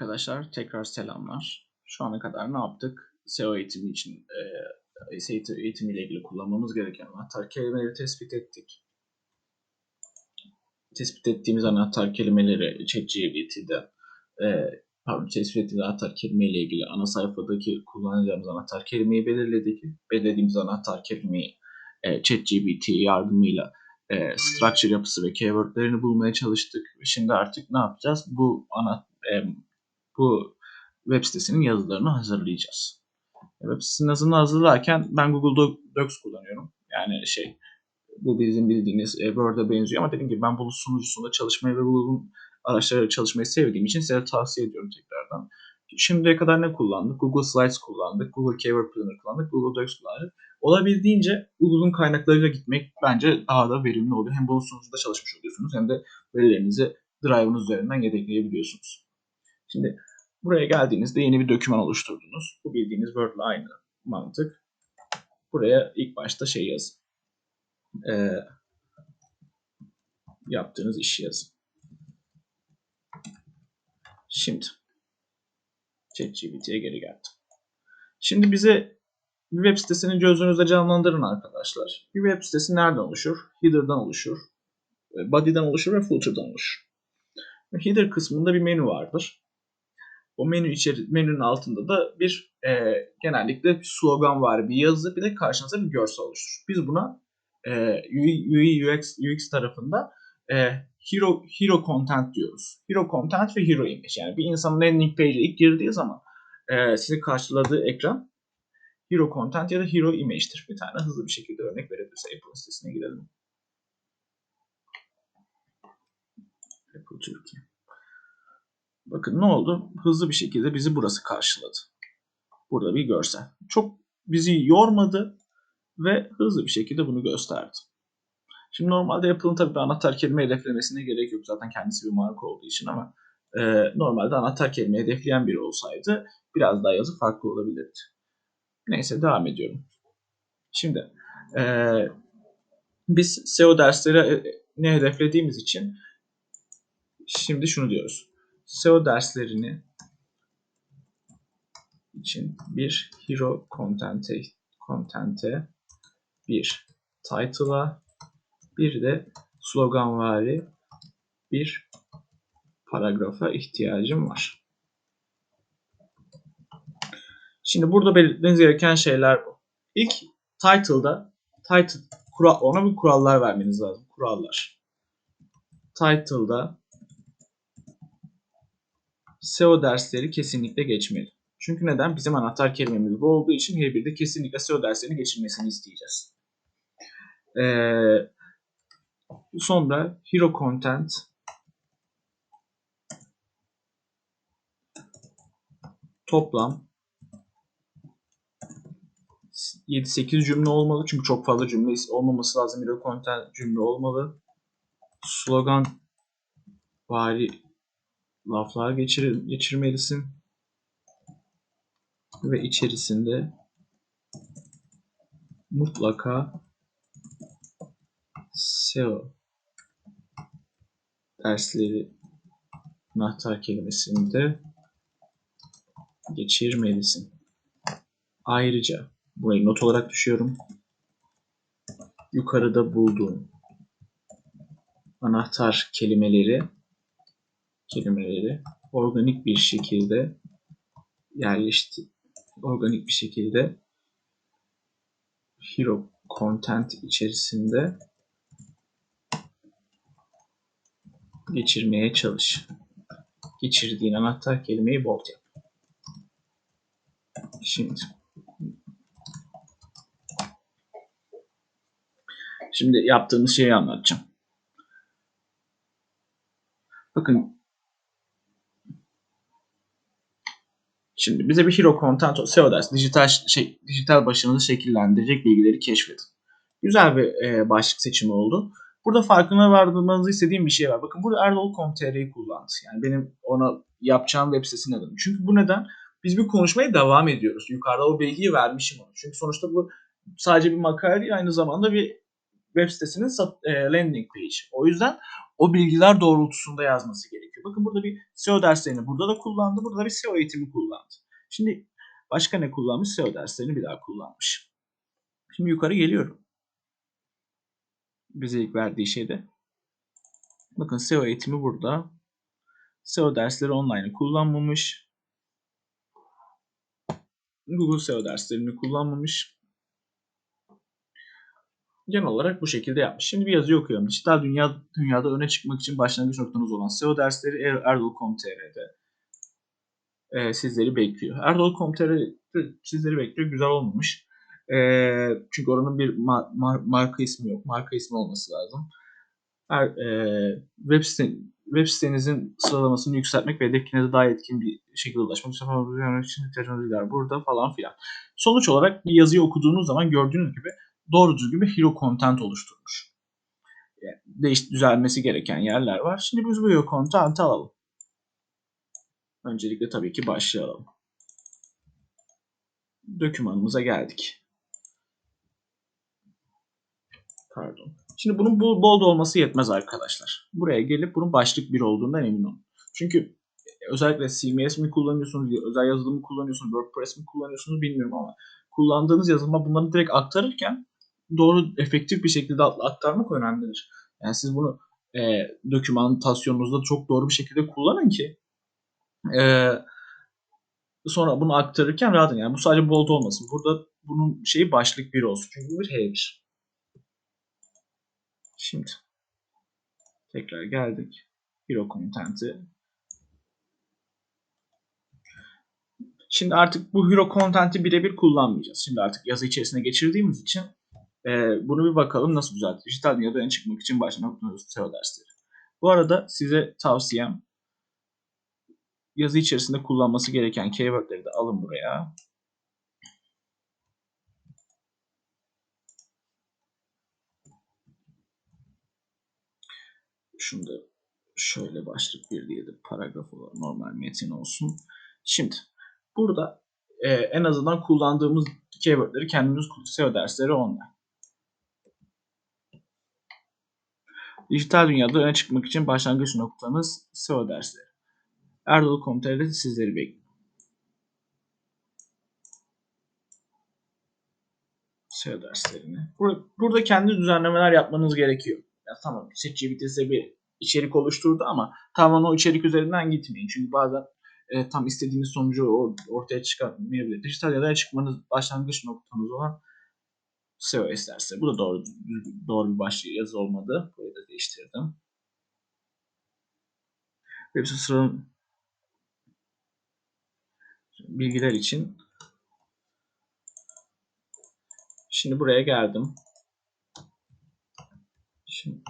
Arkadaşlar tekrar selamlar. Şu ana kadar ne yaptık? SEO eğitimi için e, SEO eğitimi ile ilgili kullanmamız gereken anahtar kelimeleri tespit ettik. Tespit ettiğimiz anahtar kelimeleri ChatGPT'de e, pardon tespit ettiğimiz anahtar kelime ile ilgili ana sayfadaki kullanacağımız anahtar kelimeyi belirledik. Belirlediğimiz anahtar kelimeyi e, ChatGPT yardımıyla e, structure yapısı ve keywordlerini bulmaya çalıştık. Şimdi artık ne yapacağız? Bu ana e, bu web sitesinin yazılarını hazırlayacağız. Web sitesinin yazılarını hazırlarken ben Google Docs kullanıyorum. Yani şey bu bizim bildiğiniz e, Word'e benziyor ama dediğim gibi ben bulut sunucusunda çalışmayı ve Google'un araçlarıyla çalışmayı sevdiğim için size tavsiye ediyorum tekrardan. Şimdiye kadar ne kullandık? Google Slides kullandık, Google Keyword Planner kullandık, Google Docs kullandık. Olabildiğince Google'un kaynaklarıyla gitmek bence daha da verimli oluyor. Hem bulut sunucuda çalışmış oluyorsunuz hem de verilerinizi Drive'ın üzerinden yedekleyebiliyorsunuz. Şimdi buraya geldiğinizde yeni bir doküman oluşturdunuz. Bu bildiğiniz Word ile aynı mantık. Buraya ilk başta şey yazın. Ee, yaptığınız işi yazın. Şimdi ChatGPT'ye geri geldim. Şimdi bize bir web sitesini gözünüzde canlandırın arkadaşlar. Bir web sitesi nereden oluşur? Header'dan oluşur. Body'den oluşur ve footer'dan oluşur. Header kısmında bir menü vardır. O menü içeri, menünün altında da bir e, genellikle bir slogan var, bir yazı, bir de karşınıza bir görsel oluşturur. Biz buna e, UI, UX, UX tarafında e, hero, hero content diyoruz. Hero content ve hero image. Yani bir insanın landing page'e ilk girdiği zaman e, sizi karşıladığı ekran hero content ya da hero image'tir. Bir tane hızlı bir şekilde örnek verebiliriz. Apple sitesine girelim. Apple Türkiye. Bakın ne oldu? Hızlı bir şekilde bizi burası karşıladı. Burada bir görsel. Çok bizi yormadı ve hızlı bir şekilde bunu gösterdi. Şimdi normalde Apple'ın tabii anahtar kelime hedeflemesine gerek yok. Zaten kendisi bir marka olduğu için ama e, normalde anahtar kelime hedefleyen biri olsaydı biraz daha yazı farklı olabilirdi. Neyse devam ediyorum. Şimdi e, biz SEO dersleri ne hedeflediğimiz için şimdi şunu diyoruz. SEO derslerini için bir hero content'e content'e bir title'a bir de sloganvari bir paragrafa ihtiyacım var. Şimdi burada belirtmeniz gereken şeyler bu. İlk title'da title kural, ona bir kurallar vermeniz lazım. Kurallar. Title'da SEO dersleri kesinlikle geçmeli. Çünkü neden? Bizim anahtar kelimemiz bu olduğu için her bir de kesinlikle SEO derslerini geçirmesini isteyeceğiz. Ee, sonra Hero Content toplam 7-8 cümle olmalı. Çünkü çok fazla cümle olmaması lazım. Hero Content cümle olmalı. Slogan vari laflar geçir, geçirmelisin. Ve içerisinde mutlaka SEO dersleri anahtar kelimesini de geçirmelisin. Ayrıca burayı not olarak düşüyorum. Yukarıda bulduğum anahtar kelimeleri kelimeleri organik bir şekilde yerleşti organik bir şekilde hero content içerisinde geçirmeye çalış. Geçirdiğin anahtar kelimeyi bold yap. Şimdi Şimdi yaptığımız şeyi anlatacağım. Bakın Şimdi bize bir hero content SEO dersi dijital şey dijital başarınızı şekillendirecek bilgileri keşfedin. Güzel bir e, başlık seçimi oldu. Burada farkına vardırmanızı istediğim bir şey var. Bakın burada Erdol.com.tr'yi kullandı. Yani benim ona yapacağım web sitesinin adı. Çünkü bu neden? Biz bir konuşmaya devam ediyoruz. Yukarıda o bilgiyi vermişim ona. Çünkü sonuçta bu sadece bir makale değil aynı zamanda bir web sitesinin e, landing page. O yüzden o bilgiler doğrultusunda yazması gerekiyor. Gerekiyor. Bakın burada bir SEO derslerini burada da kullandı. Burada da bir SEO eğitimi kullandı. Şimdi başka ne kullanmış? SEO derslerini bir daha kullanmış. Şimdi yukarı geliyorum. Bize ilk verdiği şeyde. Bakın SEO eğitimi burada. SEO dersleri online kullanmamış. Google SEO derslerini kullanmamış. Genel olarak bu şekilde yapmış. Şimdi bir yazı okuyorum. Dijital dünya dünyada öne çıkmak için başlangıç noktanız olan SEO dersleri er- Erdol.com.tr'de e, sizleri bekliyor. Erdol.com.tr sizleri bekliyor. Güzel olmamış. E, çünkü oranın bir ma- mar- marka ismi yok. Marka ismi olması lazım. Her, e, web, site, web sitenizin sıralamasını yükseltmek ve hedeflerinize daha etkin bir şekilde ulaşmak için var burada falan filan. Sonuç olarak bir yazıyı okuduğunuz zaman gördüğünüz gibi doğru düzgün bir hero content oluşturmuş. Yani değiş düzelmesi gereken yerler var. Şimdi biz bu hero content'i alalım. Öncelikle tabii ki başlayalım. Dokümanımıza geldik. Pardon. Şimdi bunun bold olması yetmez arkadaşlar. Buraya gelip bunun başlık bir olduğundan emin olun. Çünkü özellikle CMS mi kullanıyorsunuz, özel yazılım mı kullanıyorsunuz, WordPress mi kullanıyorsunuz bilmiyorum ama kullandığınız yazılıma bunları direkt aktarırken doğru efektif bir şekilde aktarmak önemlidir. Yani siz bunu e, dokümantasyonunuzda çok doğru bir şekilde kullanın ki e, sonra bunu aktarırken rahat Yani bu sadece bold olmasın. Burada bunun şeyi başlık bir olsun. Çünkü bir H1. Şimdi tekrar geldik. Hero Content'i. Şimdi artık bu Hero Content'i birebir kullanmayacağız. Şimdi artık yazı içerisine geçirdiğimiz için e, bunu bir bakalım nasıl düzeltir. Dijital dünyada öne çıkmak için başlamak SEO dersleri. Bu arada size tavsiyem yazı içerisinde kullanması gereken keywordleri de alın buraya. Şunu da şöyle başlık bir diye de paragraf olarak normal metin olsun. Şimdi burada e, en azından kullandığımız keywordleri kendimiz SEO dersleri online. Dijital dünyada öne çıkmak için başlangıç noktanız SEO dersleri. Erdol.com.tr'de sizleri bekliyorum. SEO derslerini. Burada, burada kendi düzenlemeler yapmanız gerekiyor. Ya tamam ChatGPT size bir içerik oluşturdu ama tamamen o içerik üzerinden gitmeyin. Çünkü bazen e, tam istediğiniz sonucu ortaya çıkartmayabilir. Dijital ya da çıkmanız başlangıç noktanız olan SEO dersleri. Bu da doğru doğru bir başlık yazı olmadı. Burayı da değiştirdim. Web site bilgiler için şimdi buraya geldim. Şimdi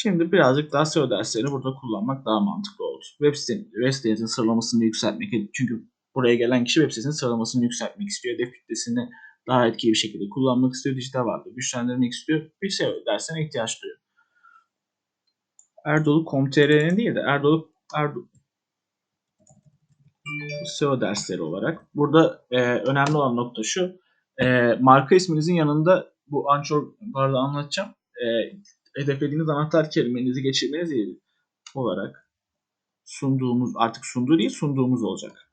Şimdi birazcık daha SEO derslerini burada kullanmak daha mantıklı oldu. Web, site, web sitenizin sıralamasını yükseltmek. Çünkü buraya gelen kişi web sitesinin sıralamasını yükseltmek istiyor. Hedef kitlesini daha etkili bir şekilde kullanmak istiyor. Dijital varlığı güçlendirmek istiyor. Bir SEO dersine ihtiyaç duyuyor. Erdolu.com.tr'nin değil de Erdolu, Erdolu SEO dersleri olarak. Burada e, önemli olan nokta şu. E, marka isminizin yanında bu anchor barda anlatacağım. E, hedeflediğiniz anahtar kelimenizi geçirmeniz olarak sunduğumuz artık sunduğu değil sunduğumuz olacak.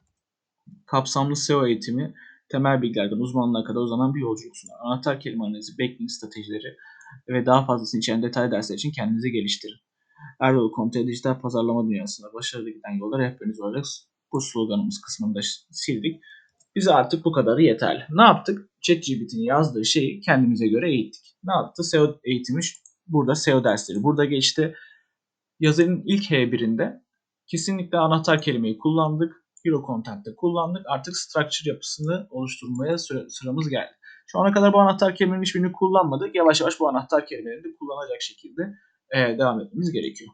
Kapsamlı SEO eğitimi temel bilgilerden uzmanlığa kadar uzanan bir yolculuk sunar. Anahtar kelime analizi, backlink stratejileri ve daha fazlasını içeren detaylı dersler için kendinizi geliştirin. Erdoğan.com.tr dijital pazarlama dünyasında başarılı giden yolda rehberiniz olarak bu sloganımız kısmında sildik. Bize artık bu kadarı yeterli. Ne yaptık? ChatGPT'nin yazdığı şeyi kendimize göre eğittik. Ne yaptı? SEO eğitimi burada SEO dersleri burada geçti. Yazının ilk H1'inde kesinlikle anahtar kelimeyi kullandık. Hero Content'te kullandık. Artık structure yapısını oluşturmaya sıramız geldi. Şu ana kadar bu anahtar kelimenin hiçbirini kullanmadık. Yavaş yavaş bu anahtar kelimelerini de kullanacak şekilde devam etmemiz gerekiyor.